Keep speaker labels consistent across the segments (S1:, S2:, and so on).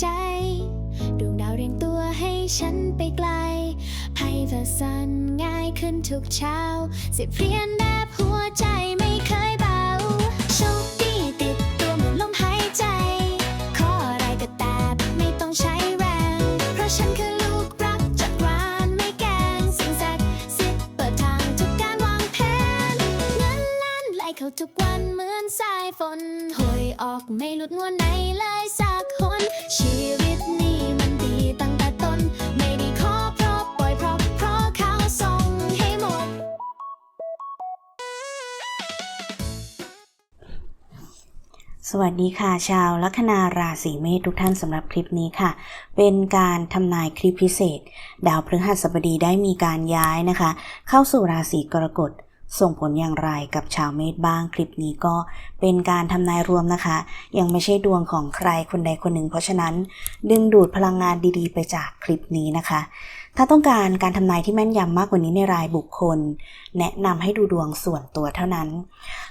S1: ใจ ดวงดาวเรียงตัวให้ฉันไปไกลให้เธอสั่นง่ายขึ้นทุกเช้าสิเพียนแนบหัวใจไม่เคย สวัสดีค่ะ
S2: ชาวลัคนาราศีเมษทุกท่านสำหรับคลิปนี้ค่ะ เป็นการทำนายคลิปพิเศษ ดาวพฤหัสบดีได้มีการย้ายนะคะ เข้าสู่ราศีกรกฎส่งผลอย่างไรกับชาวเมษบ้างคลิปนี้ก็เป็นการทำนายรวมนะคะ ยังไม่ใช่ดวงของใครคนใดคนหนึ่ง เพราะฉะนั้น ดึงดูดพลังงานดีๆ ไปจากคลิปนี้นะคะ ถ้าต้องการการทำนายที่แม่นยำมากกว่านี้ในรายบุคคล แนะนำให้ดูดวงส่วนตัวเท่านั้น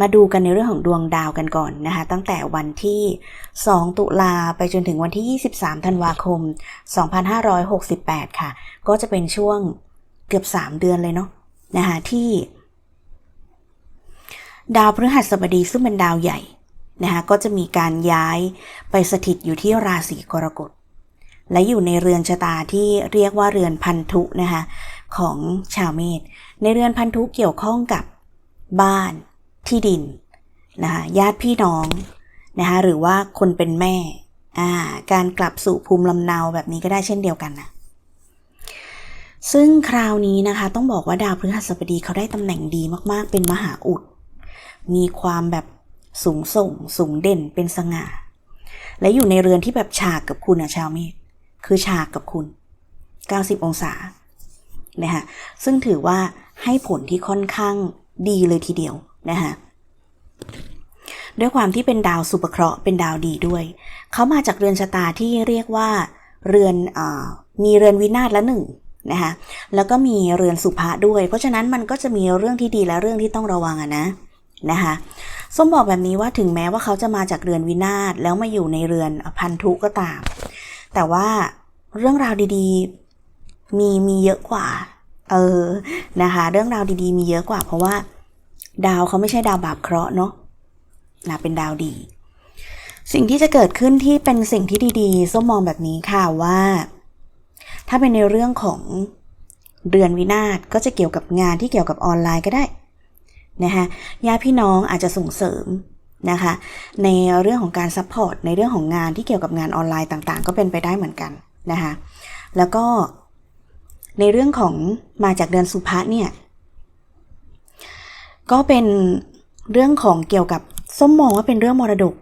S2: มาดูกันในเรื่องของดวงดาวกันก่อนนะคะ ตั้งแต่วันที่ 2 ตุลาไปจนถึงวันที่ 23 ธันวาคม 2568 ค่ะ ก็จะเป็นช่วงเกือบ 3 เดือนเลยเนาะนะคะที่ ดาวพฤหัสบดีซึ่งเป็นดาวใหญ่นะคะก็จะมีการย้ายไปสถิตอยู่ที่ราศีกรกฎและอยู่ในเรือนชะตาที่เรียกว่าเรือนพันธุนะคะของชาวเมษในเรือนพันธุเกี่ยวข้องกับบ้าน ที่ดินนะคะญาติพี่น้องนะคะหรือว่าคนเป็นแม่อ่าการกลับสู่ภูมิลำเนาแบบนี้ก็ได้เช่นเดียวกันนะซึ่งคราวนี้นะคะต้องบอกว่าดาวพฤหัสบดีเขาได้ตำแหน่งดีมากๆ เป็นมหาอุด มีความแบบสูงส่ง สูงเด่นเป็นสง่า และอยู่ในเรือนที่แบบฉากกับคุณอะชาวเมษคือฉากกับคุณ 90 องศานะคะซึ่งถือว่าให้ผลที่ค่อนข้างดีเลยทีเดียว นะคะด้วยความที่เป็นดาวสุปเคราะห์เป็นดาวดีด้วย เขามาจากเรือนชะตาที่เรียกว่าเรือนอมีเรือนวินาศละหนึ่งนะคะแล้วก็มีเรือนสุภะด้วย เพราะฉะนั้นมันก็จะมีเรื่องที่ดีและเรื่องที่ต้องระวังอะนะนะคะส้มบอกแบบนี้ว่าถึงแม้ว่าเขาจะมาจากเรือนวินาศแล้วมาอยู่ในเรือนพันธุก็ตาม แต่ว่าเรื่องราวดีๆมีมีเยอะกว่าเออนะคะเรื่องราวดีๆมีเยอะกว่าเพราะว่า ดาวเขาไม่ใช่ดาวบาปเคราะห์เนาะนะเป็นดาวดี สิ่งที่จะเกิดขึ้นที่เป็นสิ่งที่ดีๆส้มมองแบบนี้ค่ะว่า ถ้าเป็นในเรื่องของเดือนวินาศก็จะเกี่ยวกับงานที่เกี่ยวกับออนไลน์ก็ได้นะคะญาติพี่น้องอาจจะส่งเสริมนะคะ ในเรื่องของการซัพพอร์ตในเรื่องของงานที่เกี่ยวกับงานออนไลน์ต่างๆ ก็เป็นไปได้เหมือนกันนะคะ แล้วก็ในเรื่องของมาจากเดือนสุภะเนี่ย ก็เป็นเรื่องของเกี่ยวกับส้มมองว่าเป็นเรื่องมรดก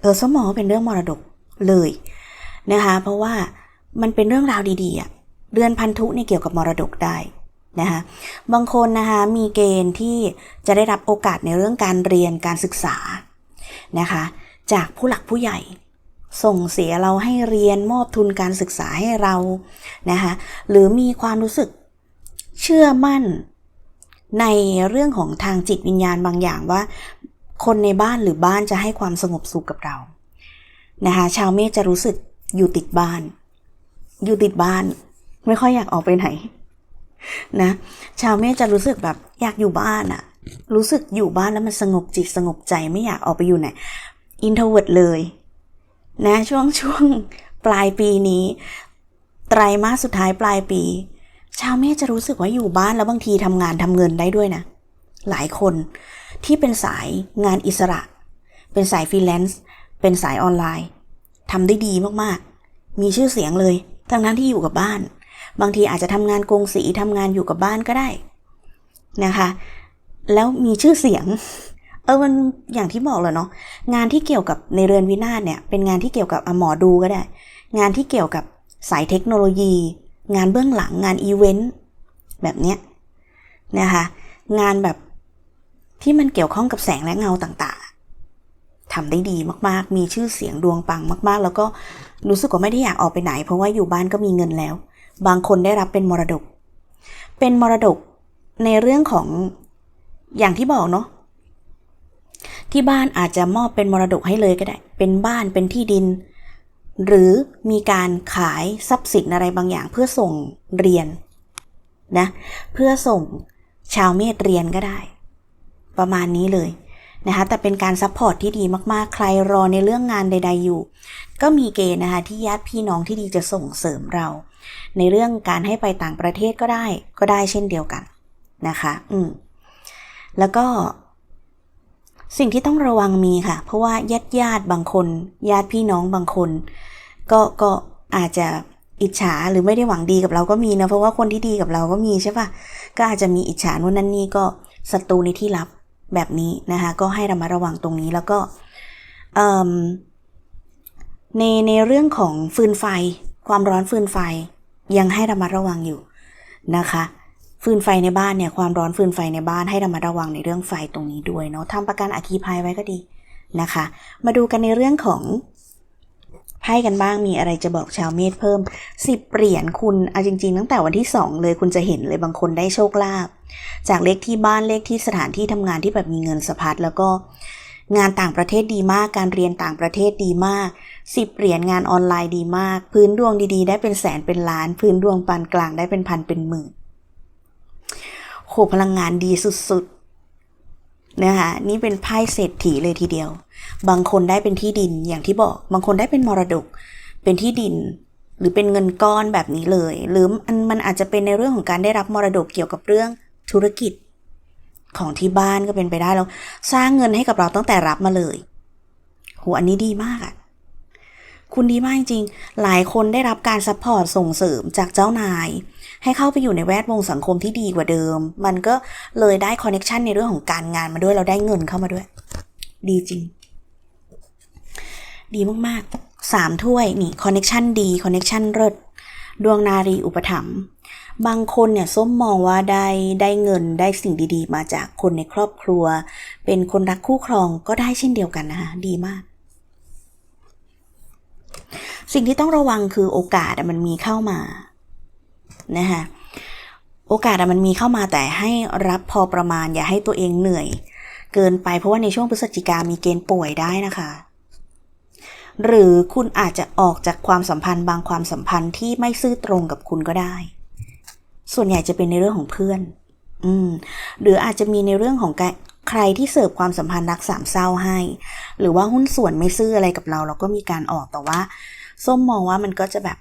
S2: เออส้มมองว่าเป็นเรื่องมรดกเลยนะคะ เพราะว่ามันเป็นเรื่องราวดีๆอะเดือนพันธุเนี่ยเกี่ยวกับมรดกได้นะคะบางคนนะคะมีเกณฑ์ที่จะได้รับโอกาสในเรื่องการเรียนการศึกษานะคะ จากผู้หลักผู้ใหญ่ ส่งเสียเราให้เรียนมอบทุนการศึกษาให้เรานะคะหรือมีความรู้สึกเชื่อมั่น ในเรื่องของทางจิตวิญญาณบางอย่างว่า คนในบ้านหรือบ้านจะให้ความสงบสุขกับเรานะคะชาวเมษจะรู้สึกอยู่ติดบ้าน อยู่ติดบ้าน ไม่ค่อยอยากออกไปไหนนะชาวเมษจะรู้สึกแบบอยากอยู่บ้านอะรู้สึกอยู่บ้านแล้วมันสงบจิตสงบใจไม่อยากออกไปอยู่ไหนอินโทรเวิร์ดเลยนะช่วงช่วงปลายปีนี้ ไตรมาสสุดท้ายปลายปี ชาวเมษจะรู้สึกว่าอยู่บ้านแล้วบางทีทำงานทำเงินได้ด้วยนะ หลายคนที่เป็นสายงานอิสระ เป็นสายฟรีแลนซ์ เป็นสายออนไลน์ทำได้ดีมากๆ มีชื่อเสียงเลย ทั้งนั้นที่อยู่กับบ้าน บางทีอาจจะทำงานกงสีทำงานอยู่กับบ้านก็ได้นะคะ แล้วมีชื่อเสียง เออมันอย่างที่บอกเลยเนาะ งานที่เกี่ยวกับในเรือนวินาศเนี่ย เป็นงานที่เกี่ยวกับอหมอดูก็ได้ งานที่เกี่ยวกับสายเทคโนโลยี งานเบื้องหลังงานอีเวนต์แบบเนี้ยนะคะงานแบบที่มันเกี่ยวข้องกับแสงและเงาต่างๆทำได้ดีมากๆ มีชื่อเสียงดวงปังมาก ๆ แล้วก็รู้สึกว่าไม่ได้อยากออกไปไหน เพราะว่าอยู่บ้านก็มีเงินแล้ว บางคนได้รับเป็นมรดก เป็นมรดกในเรื่องของอย่างที่บอกเนาะที่บ้านอาจจะมอบเป็นมรดกให้เลยก็ได้ เป็นบ้านเป็นที่ดิน หรือมีการขายทรัพย์สินอะไรบางอย่างเพื่อส่งเรียนนะเพื่อส่งชาวเมษเรียนก็ได้ ประมาณนี้เลยนะคะแต่เป็นการซัพพอร์ตที่ดีมากๆ ใครรอในเรื่องงานใด ๆอยู่ ก็มีเกณฑ์นะคะที่ญาติพี่น้องที่ดีจะส่งเสริมเรา ในเรื่องการให้ไปต่างประเทศก็ได้ก็ได้เช่นเดียวกันนะคะ อืมแล้วก็ สิ่งที่ต้องระวังมีค่ะ เพราะว่าญาติญาติบางคน ญาติพี่น้องบางคน ก็ก็อาจจะอิจฉาหรือไม่ได้หวังดีกับเราก็มีนะเพราะว่าคนที่ดีกับเราก็มีใช่ปะก็อาจจะมีอิจฉานู่นนั่นนี่ก็ศัตรูในที่ลับแบบนี้นะคะ ก็ให้ระมัดระวังตรงนี้แล้วก็ในในเรื่องของฟืนไฟ ความร้อนฟืนไฟยังให้ระมัดระวังอยู่นะคะ ฟืนไฟในบ้านเนี่ยความร้อนฟืนไฟในบ้านให้ระมัดระวังในเรื่องไฟตรงนี้ด้วยเนาะทำประกันอัคคีภัยไว้ก็ดีนะคะ มาดูกันในเรื่องของไพ่กันบ้างมีอะไรจะบอกชาวเมษเพิ่ม 10 เหรียญคุณเอาจริง ๆ ตั้งแต่วันที่ 2 เลยคุณจะเห็นเลยบางคนได้โชคลาภจากเลขที่บ้านเลขที่สถานที่ทำงานที่แบบมีเงินสะพัดแล้วก็งานต่างประเทศดีมาก การเรียนต่างประเทศดีมาก 10 เหรียญงานออนไลน์ดีมาก พื้นดวงดีๆ ได้เป็นแสนเป็นล้าน พื้นดวงปานกลางได้เป็นพันเป็นหมื่น โหพลังงานดีสุดๆนะคะนี่เป็นไพ่เศรษฐีเลยทีเดียว บางคนได้เป็นที่ดินอย่างที่บอก บางคนได้เป็นมรดก เป็นที่ดิน หรือเป็นเงินก้อนแบบนี้เลย หรืออันมันอาจจะเป็นในเรื่องของการได้รับมรดกเกี่ยวกับเรื่องธุรกิจของที่บ้านก็เป็นไปได้แล้ว สร้างเงินให้กับเราตั้งแต่รับมาเลยโหอันนี้ดีมากอะ คุณดีมากจริง หลายคนได้รับการซัพพอร์ตส่งเสริมจากเจ้านาย ให้เข้าไปอยู่ในแวดวงสังคมที่ดีกว่าเดิม มันก็เลยได้คอนเน็ชันในเรื่องของการงานมาด้วย เราได้เงินเข้ามาด้วย ดีจริง ดีมากๆสามถ้วยนี่คอนเน็ชันดีคอนเน็ชันเลิศดวงนารีอุปถัมภ์บางคนเนี่ยส้มมองว่าได้ได้เงินได้สิ่งดีๆ มาจากคนในครอบครัว เป็นคนรักคู่ครองก็ได้เช่นเดียวกันนะคะดีมาก สิ่งที่ต้องระวังคือโอกาสมันมีเข้ามานะคะโอกาสมันมีเข้ามาแต่ให้รับพอประมาณอย่าให้ตัวเองเหนื่อย เกินไปเพราะว่าในช่วงพฤศจิกามีเกณฑ์ป่วยได้นะคะ หรือคุณอาจจะออกจากความสัมพันธ์บางความสัมพันธ์ที่ไม่ซื่อตรงกับคุณก็ได้ ส่วนใหญ่จะเป็นในเรื่องของเพื่อน อืม หรืออาจจะมีในเรื่องของการใครที่เสิร์ฟความสัมพันธ์รักสามเศร้าให้ หรือว่าหุ้นส่วนไม่ซื่ออะไรกับเรา เราก็มีการออกแต่ว่า ส้มมองว่ามันก็จะแบบ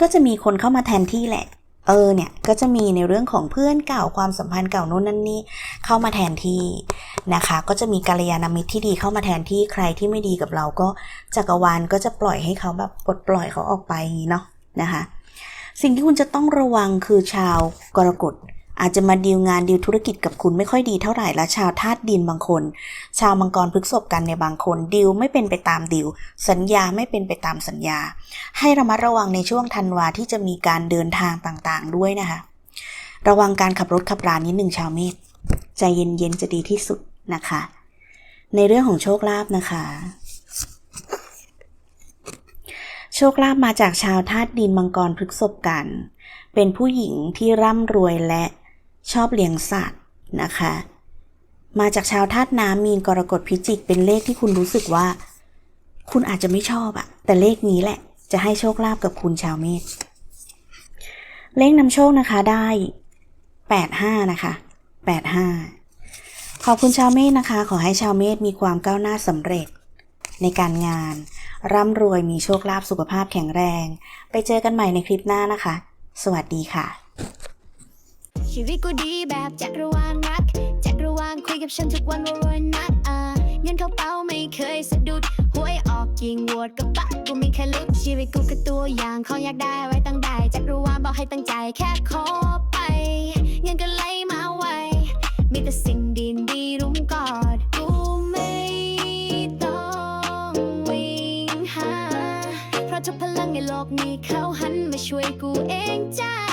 S2: ก็จะมีคนเข้ามาแทนที่แหละ เออเนี่ยก็จะมีในเรื่องของเพื่อนเก่าความสัมพันธ์เก่านู้นนั่นนี่เข้ามาแทนที่นะคะ ก็จะมีกัลยาณมิตรที่ดีเข้ามาแทนที่ใครที่ไม่ดีกับเราก็จักรวาลก็จะปล่อยให้เขาแบบปลดปล่อยเขาออกไปอย่างนี้เนาะนะคะ สิ่งที่คุณจะต้องระวังคือชาวกรกฎ อาจจะมาดีลงานดีลธุรกิจกับคุณไม่ค่อยดีเท่าไหร่และชาวธาตุดินบางคน ชาวมังกรพฤกษภกันในบางคนดีลไม่เป็นไปตามดีลสัญญาไม่เป็นไปตามสัญญา ให้ระมัดระวังในช่วงธันวาที่จะมีการเดินทางต่างๆ ด้วยนะคะ ระวังการขับรถขับรานิดหนึ่งชาวเมษใจเย็นๆจะดีที่สุดนะคะ ในเรื่องของโชคลาภนะคะ โชคลาภมาจากชาวธาตุดินมังกรพฤกษภกัน เป็นผู้หญิงที่ร่ำรวยและ ชอบเลี้ยงสัตว์นะคะ มาจากชาวธาตุน้ำมีนกรกฎพิจิกเป็นเลขที่คุณรู้สึกว่า คุณอาจจะไม่ชอบอะแต่เลขนี้แหละ จะให้โชคลาภกับคุณชาวเมษเลขนำโชคนะคะได้แปดห้านะคะแปดห้าขอบคุณชาวเมษนะคะ ขอให้ชาวเมษมีความก้าวหน้าสำเร็จในการงาน ร่ำรวยมีโชคลาภสุขภาพแข็งแรง ไปเจอกันใหม่ในคลิปหน้านะคะ สวัสดีค่ะ
S1: ชีวิตกูดีแบบจักรวาลรัก จักรวาลคุยกับฉันทุกวันว่ารวยนักอ่าเงินเข้าเป้าไม่เคยสะดุดหวยออกยิงวดกับปักกูมีแค่ลุกชีวิตกูคือตัวอย่างของอยากได้ไว้ตั้งได้จักรวาลบอกให้ตั้งใจแค่ขอไป เงินก็ไหลมาไวมีแต่สิ่งดีดีๆรุมกอดกูไม่ต้องวิ่งหาเพราะทุกพลังในโลกนี้เขาหันมาช่วยกูเองจ้า